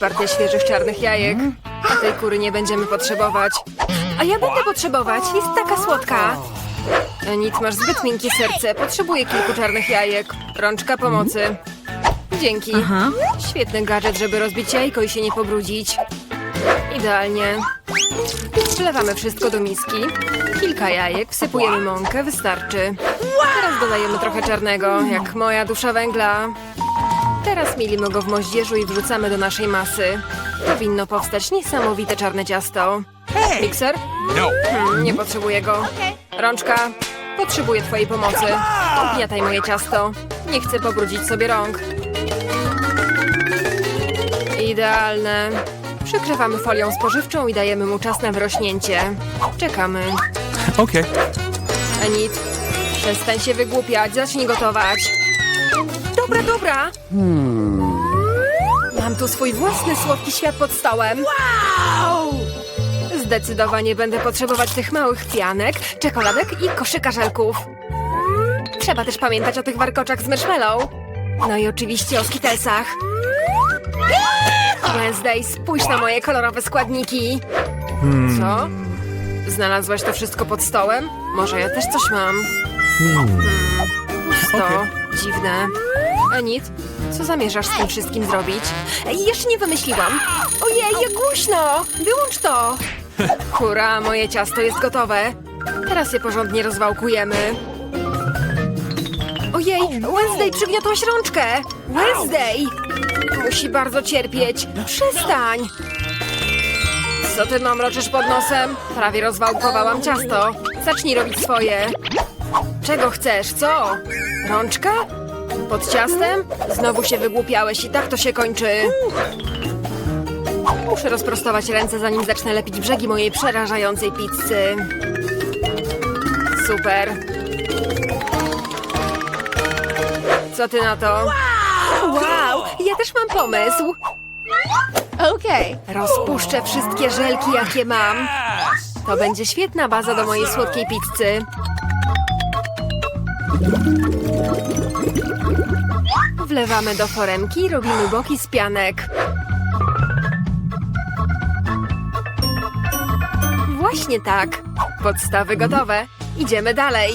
Partię świeżych czarnych jajek. A tej kury nie będziemy potrzebować. A ja będę potrzebować. Jest taka słodka. Nic, masz zbyt miękkie serce. Potrzebuję kilku czarnych jajek. Rączka pomocy. Dzięki. Świetny gadżet, żeby rozbić jajko i się nie pobrudzić. Idealnie. Wlewamy wszystko do miski. Kilka jajek, wsypujemy mąkę, wystarczy. Teraz dodajemy trochę czarnego, jak moja dusza węgla. Teraz mielimy go w moździerzu i wrzucamy do naszej masy. Powinno powstać niesamowite czarne ciasto. Mikser? No. Hmm, nie potrzebuję go. Rączka? Potrzebuję twojej pomocy. Ugniataj moje ciasto. Nie chcę pobrudzić sobie rąk. Idealne. Przykrywamy folią spożywczą i dajemy mu czas na wyrośnięcie. Czekamy. Okay. Enid, przestań się wygłupiać, zacznij gotować. Dobra, dobra. Mam tu swój własny słodki świat pod stołem. Wow! Zdecydowanie będę potrzebować tych małych pianek, czekoladek i koszyka żelków. Trzeba też pamiętać o tych warkoczach z marshmallow. No i oczywiście o skitelsach. Wednesday, spójrz na moje kolorowe składniki. Co? Znalazłaś to wszystko pod stołem? Może ja też coś mam. Hmm. Pusto. Okej. Dziwne. Enid, co zamierzasz z tym wszystkim zrobić? Ej, jeszcze nie wymyśliłam. Ojej, jak głośno! Wyłącz to! Hurra, moje ciasto jest gotowe. Teraz je porządnie rozwałkujemy. Ojej, Wednesday, przygniotłaś rączkę! Wednesday! Musi bardzo cierpieć. Przestań! Co ty mamroczysz pod nosem? Prawie rozwałkowałam ciasto. Zacznij robić swoje. Czego chcesz, co? Rączka? Pod ciastem? Znowu się wygłupiałeś i tak to się kończy. Muszę rozprostować ręce, zanim zacznę lepić brzegi mojej przerażającej pizzy. Super. Co ty na to? Wow, ja też mam pomysł. Okay. Rozpuszczę wszystkie żelki, jakie mam. To będzie świetna baza do mojej słodkiej pizzy. Wlewamy do foremki i robimy boki z pianek. Właśnie tak. Podstawy gotowe. Idziemy dalej.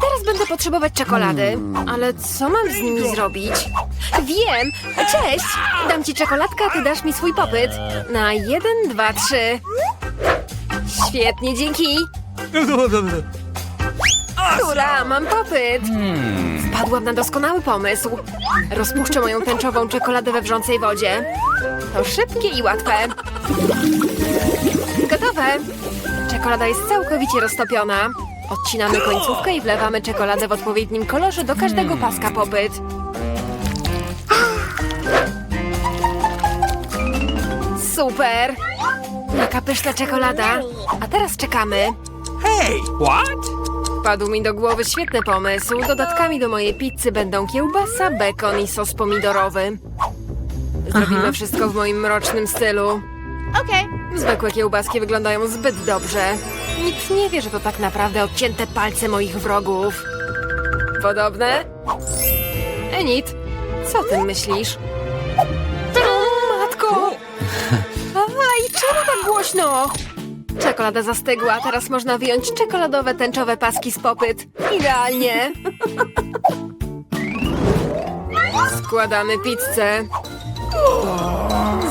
Teraz będę potrzebować czekolady. Ale co mam z nimi zrobić? Wiem! Cześć! Dam ci czekoladkę, a ty dasz mi swój popyt. Na jeden, dwa, trzy. Świetnie, dzięki! Która, mam popyt! Wpadłam na doskonały pomysł. Rozpuszczę moją tęczową czekoladę we wrzącej wodzie. To szybkie i łatwe. Gotowe! Czekolada jest całkowicie roztopiona. Odcinamy końcówkę i wlewamy czekoladę w odpowiednim kolorze do każdego paska popyt. Super! Jaka pyszna czekolada. A teraz czekamy. Hey, what? Wpadł mi do głowy świetny pomysł. Dodatkami do mojej pizzy będą kiełbasa, bekon i sos pomidorowy. Zrobimy wszystko w moim mrocznym stylu. Okay. Zwykłe kiełbaski wyglądają zbyt dobrze. Nikt nie wie, że to tak naprawdę odcięte palce moich wrogów. Podobne? Enid, co ty myślisz? O, matko! Aj, czemu tak głośno? Czekolada zastygła, teraz można wyjąć czekoladowe tęczowe paski z popyt. Idealnie! Składamy pizzę.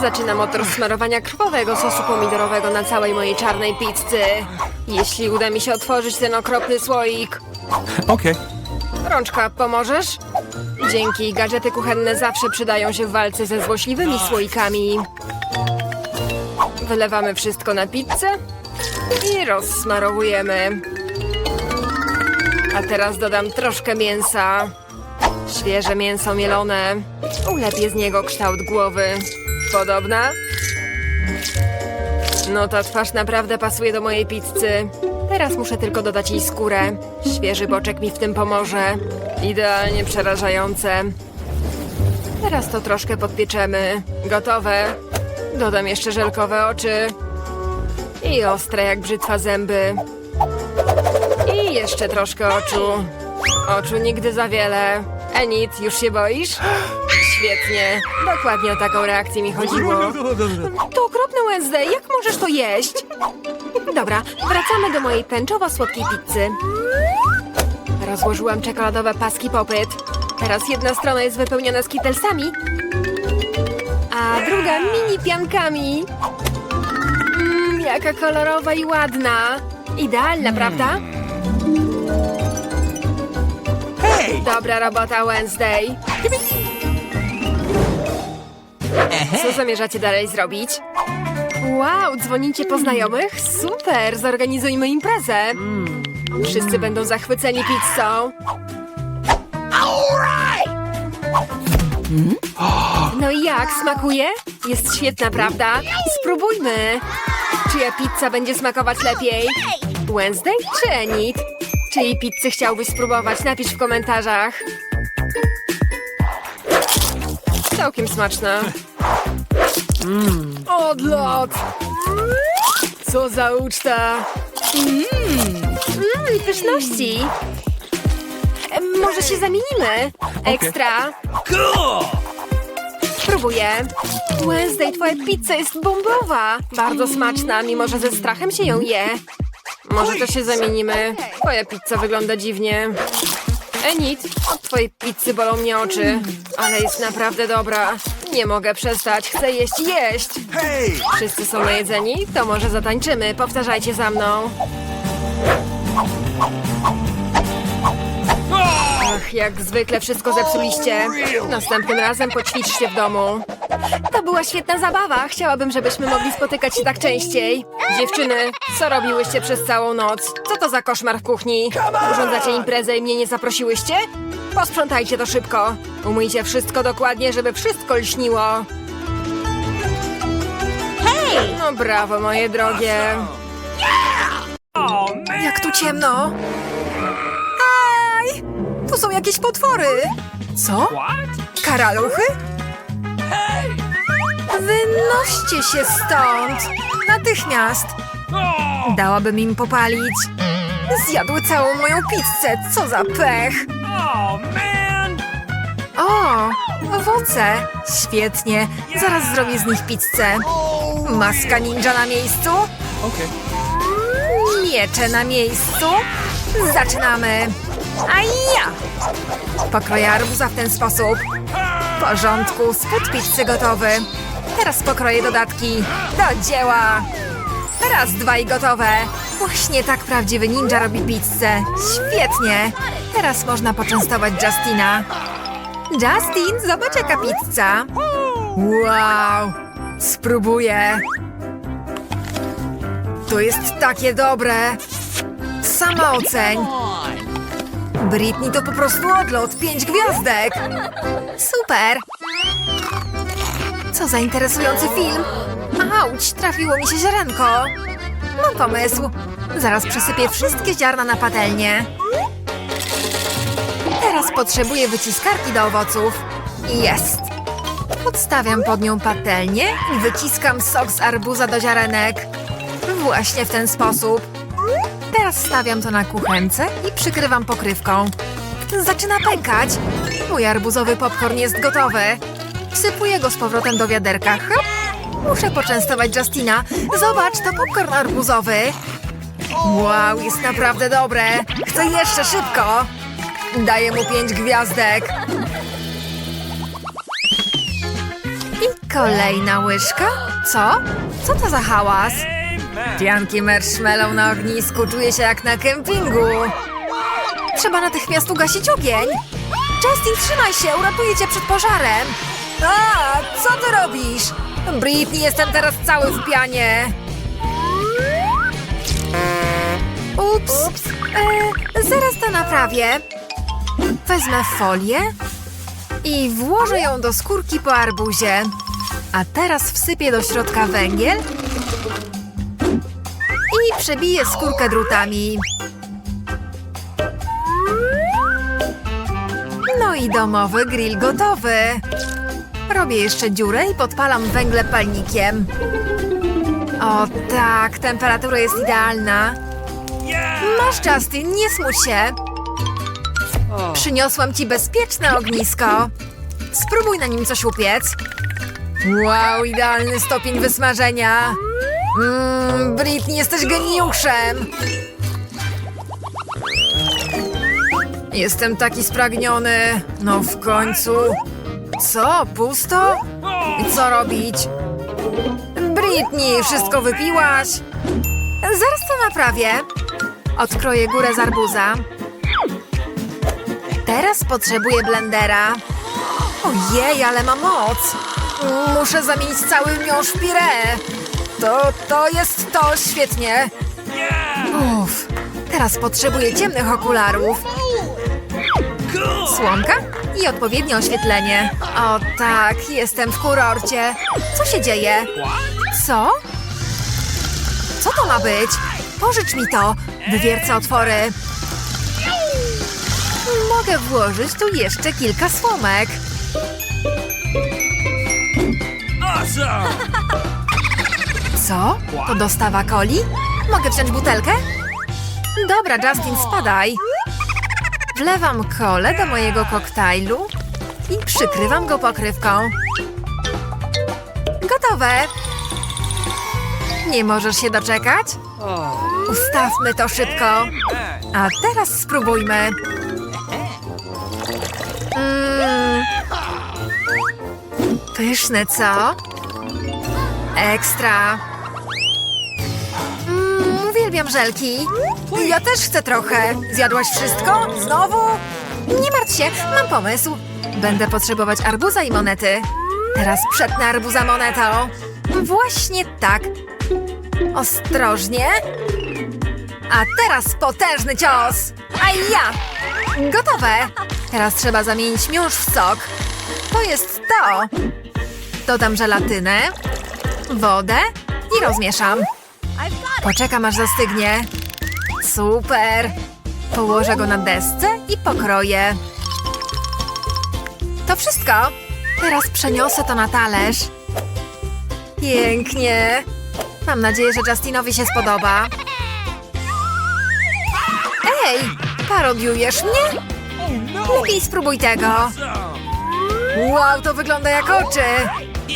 Zaczynam od rozsmarowania krwawego sosu pomidorowego na całej mojej czarnej pizzy. Jeśli uda mi się otworzyć ten okropny słoik. Okay. Rączka, pomożesz? Dzięki, gadżety kuchenne zawsze przydają się w walce ze złośliwymi słoikami. Wylewamy wszystko na pizzę i rozsmarowujemy. A teraz dodam troszkę mięsa. Świeże mięso mielone. Ulepię z niego kształt głowy. Podobna? No ta twarz naprawdę pasuje do mojej pizzy. Teraz muszę tylko dodać jej skórę. Świeży boczek mi w tym pomoże. Idealnie przerażające. Teraz to troszkę podpieczemy. Gotowe. Dodam jeszcze żelkowe oczy. I ostre jak brzytwa zęby. I jeszcze troszkę oczu. Oczu nigdy za wiele. Enid, już się boisz? Świetnie. Dokładnie o taką reakcję mi chodziło. To okropne Wednesday, jak możesz to jeść? Dobra, wracamy do mojej tęczowo-słodkiej pizzy. Rozłożyłam czekoladowe paski popyt. Teraz jedna strona jest wypełniona skittlesami, a druga mini piankami. Mmm, jaka kolorowa i ładna. Idealna, prawda? Hey! Dobra robota, Wednesday. Co zamierzacie dalej zrobić? Wow, dzwonicie po znajomych? Super, zorganizujmy imprezę. Wszyscy będą zachwyceni pizzą. No i jak, smakuje? Jest świetna, prawda? Spróbujmy. Czyja pizza będzie smakować lepiej? Wednesday czy Enid? Czyjej pizzy chciałbyś spróbować? Napisz w komentarzach. Całkiem smaczna. Odlot! Co za uczta! Mmm, pyszności! Em, Może się zamienimy? Ekstra! Cool! Spróbuję. Wednesday, twoja pizza jest bombowa. Bardzo smaczna, mimo że ze strachem się ją je. Może to się zamienimy. Twoja pizza wygląda dziwnie. Enid, od twojej pizzy bolą mnie oczy. Ale jest naprawdę dobra. Nie mogę przestać, chcę jeść, jeść. Wszyscy są najedzeni? To może zatańczymy. Powtarzajcie za mną. Ach, jak zwykle wszystko zepsuliście. Następnym razem poćwiczcie w domu. To była świetna zabawa. Chciałabym, żebyśmy mogli spotykać się tak częściej. Dziewczyny, co robiłyście przez całą noc? Co to za koszmar w kuchni? Urządzacie imprezę i mnie nie zaprosiłyście? Posprzątajcie to szybko. Umyjcie wszystko dokładnie, żeby wszystko lśniło. Hey! No brawo, moje drogie. Oh! Jak tu ciemno! Tu są jakieś potwory! Co? Karaluchy? Wynoście się stąd! Natychmiast! Oh! Dałabym im popalić. Zjadły całą moją pizzę, co za pech! Oh! O, owoce! Świetnie, zaraz zrobię z nich pizzę. Maska ninja na miejscu? Miecze na miejscu. Zaczynamy. A ja! Pokroję arbuza w ten sposób. W porządku, spód pizzy gotowy. Teraz pokroję dodatki. Do dzieła! Raz, dwa i gotowe. Właśnie tak prawdziwy ninja robi pizzę. Świetnie! Teraz można poczęstować Justina. Justin, zobacz jaka pizza. Wow! Spróbuję. To jest takie dobre. Sama oceń. Britney to po prostu odlot. Pięć gwiazdek. Super. Co za interesujący film. Auć, trafiło mi się ziarenko. Mam pomysł. Zaraz przesypię wszystkie ziarna na patelnię. Teraz potrzebuję wyciskarki do owoców. Jest. Podstawiam pod nią patelnię i wyciskam sok z arbuza do ziarenek. Właśnie w ten sposób. Teraz stawiam to na kuchence i przykrywam pokrywką. Zaczyna pękać. Mój arbuzowy popcorn jest gotowy. Wsypuję go z powrotem do wiaderka. Muszę poczęstować Justina. Zobacz, to popcorn arbuzowy. Wow, jest naprawdę dobre. Chcę jeszcze szybko. Daję mu pięć gwiazdek. I kolejna łyżka. Co? Co to za hałas? Pianki marshmallow na ognisku czuje się jak na kempingu. Trzeba natychmiast ugasić ogień. Justin, trzymaj się, uratuję cię przed pożarem. A, co ty robisz? Britney, jestem teraz cały w pianie. Ups. E, zaraz to naprawię. Wezmę folię i włożę ją do skórki po arbuzie. A teraz wsypię do środka węgiel przebiję skórkę drutami. No i domowy grill gotowy. Robię jeszcze dziurę i podpalam węgle palnikiem. O tak, temperatura jest idealna. Masz, Justin, nie smuć się. Przyniosłam ci bezpieczne ognisko. Spróbuj na nim coś upiec. Wow, idealny stopień wysmażenia. Mmm, Britney, jesteś geniuszem. Jestem taki spragniony. No w końcu. Co, pusto? Co robić? Britney, wszystko wypiłaś? Zaraz to naprawię. Odkroję górę z arbuza. Teraz potrzebuję blendera. Ojej, ale ma moc. Muszę zamienić cały miąższ pire. To, to jest to, świetnie. Uff, teraz potrzebuję ciemnych okularów. Słomka i odpowiednie oświetlenie. O tak, jestem w kurorcie. Co się dzieje? Co? Co to ma być? Pożycz mi to. Wywiercę otwory. Mogę włożyć tu jeszcze kilka słomek. Awesome! Co? To dostawa coli? Mogę wziąć butelkę? Dobra, Justin, spadaj. Wlewam kolę do mojego koktajlu i przykrywam go pokrywką. Gotowe. Nie możesz się doczekać? Ustawmy to szybko. A teraz spróbujmy. Mm. Pyszne, co? Ekstra. Uwielbiam żelki. Ja też chcę trochę. Zjadłaś wszystko? Znowu? Nie martw się, mam pomysł. Będę potrzebować arbuza i monety. Teraz przetnę arbuza monetą. Właśnie tak. Ostrożnie. A teraz potężny cios. A ja! Gotowe. Teraz trzeba zamienić miąższ w sok. To jest to. Dodam żelatynę, wodę i rozmieszam. Poczekam aż zastygnie. Super! Położę go na desce i pokroję. To wszystko. Teraz przeniosę to na talerz. Pięknie. Mam nadzieję, że Justinowi się spodoba. Ej, parodiujesz mnie? Lepiej spróbuj tego. Wow, to wygląda jak oczy.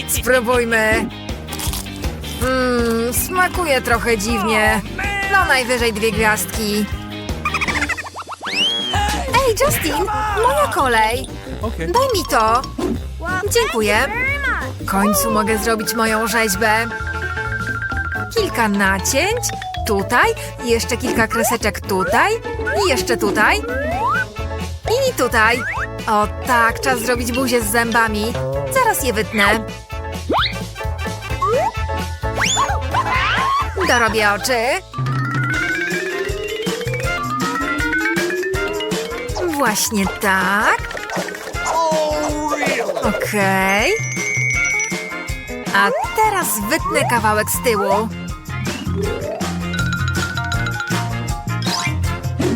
Spróbujmy. Mmm, smakuje trochę dziwnie. No najwyżej dwie gwiazdki. Ej, Justin, moja kolej. Daj mi to. Dziękuję. W końcu mogę zrobić moją rzeźbę. Kilka nacięć. Tutaj. Jeszcze kilka kreseczek tutaj. I jeszcze tutaj. I tutaj. O tak, czas zrobić buzię z zębami. Zaraz je wytnę. Dorobię oczy. Właśnie tak. Okej. A teraz wytnę kawałek z tyłu.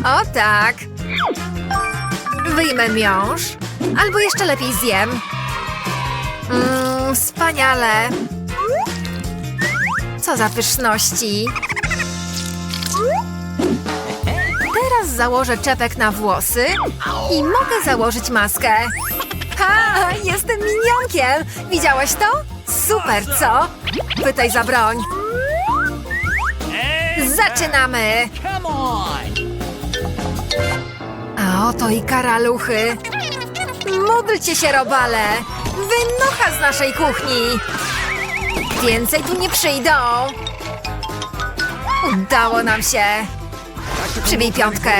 O tak. Wyjmę miąższ. Albo jeszcze lepiej zjem. Mmm, wspaniale. Co za pyszności. Teraz założę czepek na włosy i mogę założyć maskę. Ha, jestem minionkiem. Widziałaś to? Super, co? Pytaj za broń. Zaczynamy. A oto i karaluchy. Módlcie się, robale. Wynocha z naszej kuchni. Więcej tu nie przyjdą. Udało nam się. Przybij piątkę.